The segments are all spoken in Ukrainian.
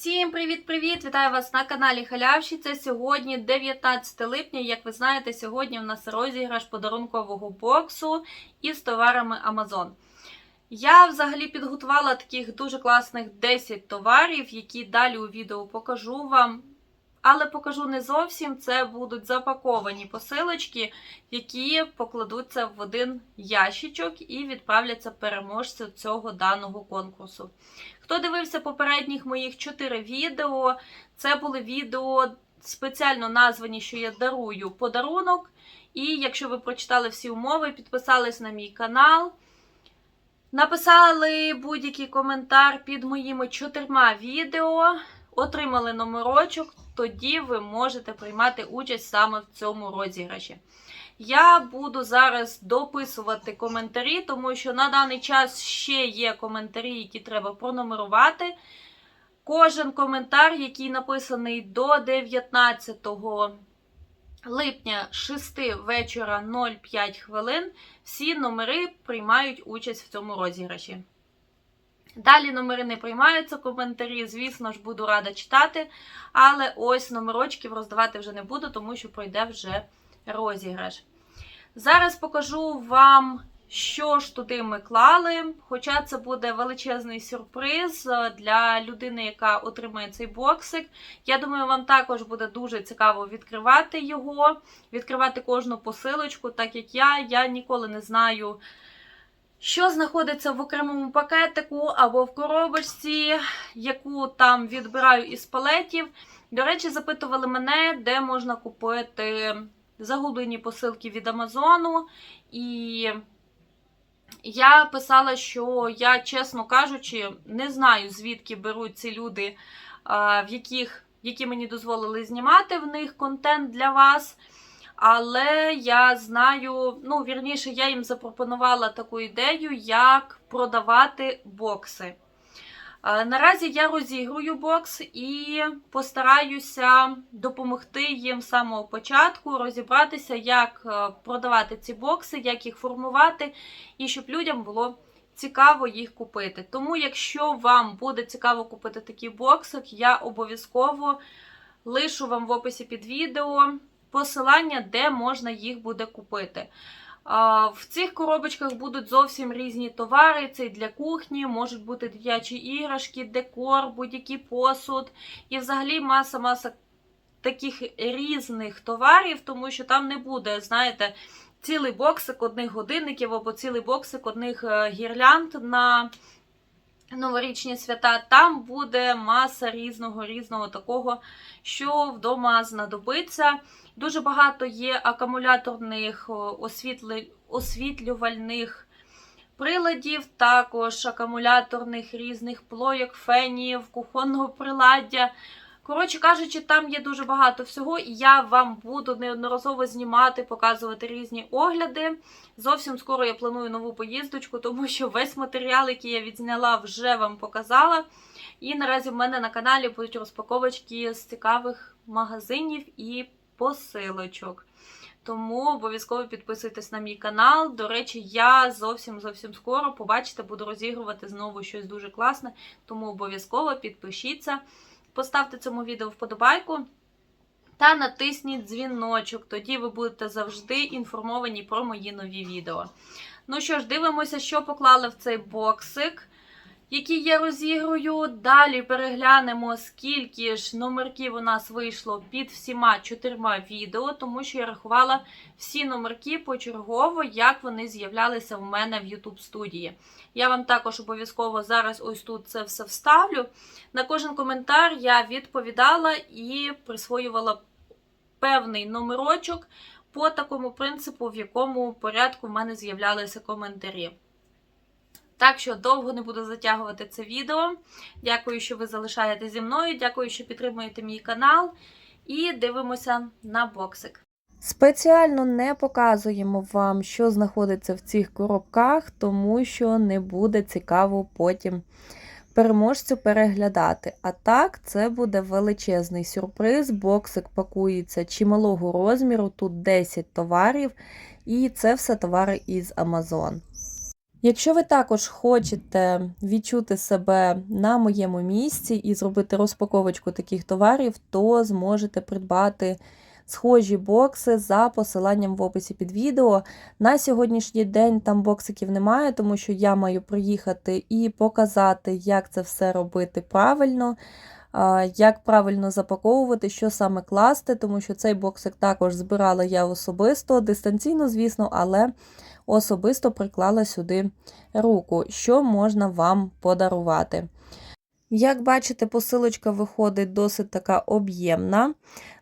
Всім привіт-привіт! Вітаю вас на каналі Халявщиця. Сьогодні 19 липня. Як ви знаєте, сьогодні в нас розіграш подарункового боксу із товарами Amazon. Я взагалі підготувала таких дуже класних 10 товарів, які далі у відео покажу вам. Але покажу не зовсім. Це будуть запаковані посилочки, які покладуться в один ящичок і відправляться переможцю цього даного конкурсу. Хто дивився попередніх моїх 4 відео, це були відео спеціально названі, що я дарую подарунок. І якщо ви прочитали всі умови, підписались на мій канал. Написали будь-який коментар під моїми чотирма відео, отримали номерочок, тоді ви можете приймати участь саме в цьому розіграші. Я буду зараз дописувати коментарі, тому що на даний час ще є коментарі, які треба пронумерувати. Кожен коментар, який написаний до 19 липня 6 вечора 05 хвилин, всі номери приймають участь в цьому розіграші. Далі номери не приймаються, коментарі, звісно ж, буду рада читати, але ось номерочків роздавати вже не буду, тому що пройде вже розіграш. Зараз покажу вам, що ж туди ми клали. Хоча це буде величезний сюрприз для людини, яка отримає цей боксик. Я думаю, вам також буде дуже цікаво відкривати його, відкривати кожну посилочку, так як я. Я ніколи не знаю. Що знаходиться в окремому пакетику або в коробочці, яку там відбираю із палетів. До речі, запитували мене, де можна купити загублені посилки від Амазону. І я писала, що я, чесно кажучи, не знаю, звідки беруть ці люди, в яких, які мені дозволили знімати в них контент для вас. Але я знаю, ну, вірніше, я їм запропонувала таку ідею, як продавати бокси. Наразі я розігрую бокс і постараюся допомогти їм з самого початку розібратися, як продавати ці бокси, як їх формувати, і щоб людям було цікаво їх купити. Тому, якщо вам буде цікаво купити такий боксик, я обов'язково лишу вам в описі під відео посилання, де можна їх буде купити. В цих коробочках будуть зовсім різні товари. Це для кухні, можуть бути дитячі іграшки, декор, будь-який посуд. І взагалі маса-маса таких різних товарів, тому що там не буде, знаєте, цілий боксик одних годинників або цілий боксик одних гірлянд на новорічні свята. Там буде маса різного різного такого, що вдома знадобиться. Дуже багато є акумуляторних освітлювальних приладів, також акумуляторних різних плойок, фенів, кухонного приладдя. Коротше кажучи, там є дуже багато всього, і я вам буду неодноразово знімати, показувати різні огляди. Зовсім скоро я планую нову поїздочку, тому що весь матеріал, який я відзняла, вже вам показала. І наразі в мене на каналі будуть розпаковочки з цікавих магазинів і посилочок. Тому обов'язково підписуйтесь на мій канал. До речі, я зовсім зовсім скоро побачите, буду розігрувати знову щось дуже класне. Тому обов'язково підпишіться, поставте цьому відео вподобайку та натисніть дзвіночок. Тоді ви будете завжди інформовані про мої нові відео. Ну що ж, дивимося, що поклали в цей боксик які я розігрую. Далі переглянемо, скільки ж номерків у нас вийшло під всіма чотирма відео, тому що я рахувала всі номерки почергово, як вони з'являлися в мене в YouTube студії. Я вам також обов'язково зараз ось тут це все вставлю. На кожен коментар я відповідала і присвоювала певний номерочок по такому принципу, в якому порядку в мене з'являлися коментарі. Так що довго не буду затягувати це відео. Дякую, що ви залишаєте зі мною. Дякую, що підтримуєте мій канал. І дивимося на боксик. Спеціально не показуємо вам, що знаходиться в цих коробках, тому що не буде цікаво потім переможцю переглядати. А так, це буде величезний сюрприз. Боксик пакується чималого розміру, тут 10 товарів, і це все товари із Amazon. Якщо ви також хочете відчути себе на моєму місці і зробити розпаковочку таких товарів, то зможете придбати схожі бокси за посиланням в описі під відео. На сьогоднішній день там боксиків немає, тому що я маю приїхати і показати, як це все робити правильно, як правильно запаковувати, що саме класти, тому що цей боксик також збирала я особисто, дистанційно, звісно, але особисто приклала сюди руку, що можна вам подарувати. Як бачите, посилочка виходить досить така об'ємна.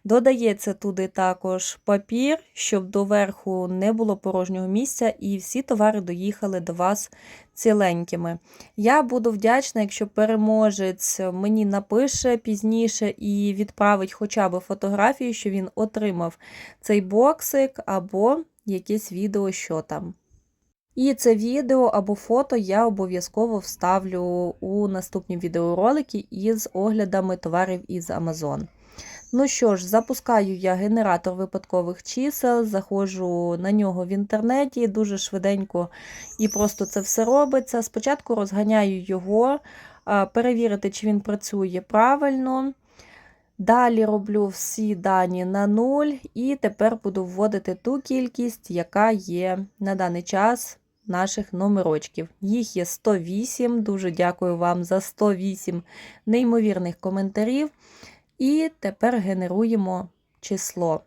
Додається туди також папір, щоб доверху не було порожнього місця, і всі товари доїхали до вас ціленькими. Я буду вдячна, якщо переможець мені напише пізніше і відправить хоча б фотографію, що він отримав цей боксик або якесь відео, що там. І це відео або фото я обов'язково вставлю у наступні відеоролики із оглядами товарів із Amazon. Ну що ж, запускаю я генератор випадкових чисел, заходжу на нього в інтернеті, дуже швиденько і просто це все робиться. Спочатку розганяю його, перевірити, чи він працює правильно. Далі роблю всі дані на нуль, і тепер буду вводити ту кількість, яка є на даний час наших номерочків. Їх є 108. Дуже дякую вам за 108 неймовірних коментарів. І тепер генеруємо число.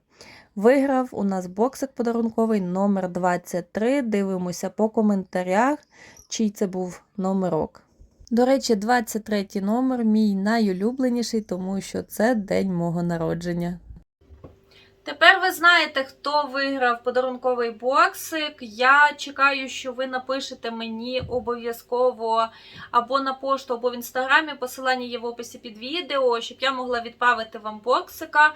Виграв у нас боксик подарунковий номер 23. Дивимося по коментарях, чий це був номерок. До речі, 23 номер мій найулюбленіший, тому що це день мого народження. Тепер ви знаєте, хто виграв подарунковий боксик. Я чекаю, що ви напишете мені обов'язково або на пошту, або в інстаграмі. Посилання є в описі під відео, щоб я могла відправити вам боксика,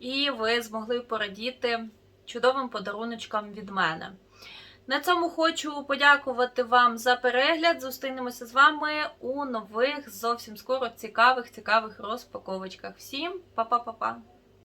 і ви змогли порадіти чудовим подаруночкам від мене. На цьому хочу подякувати вам за перегляд. Зустрінемося з вами у нових зовсім скоро цікавих цікавих розпаковочках. Всім па-па-па-па!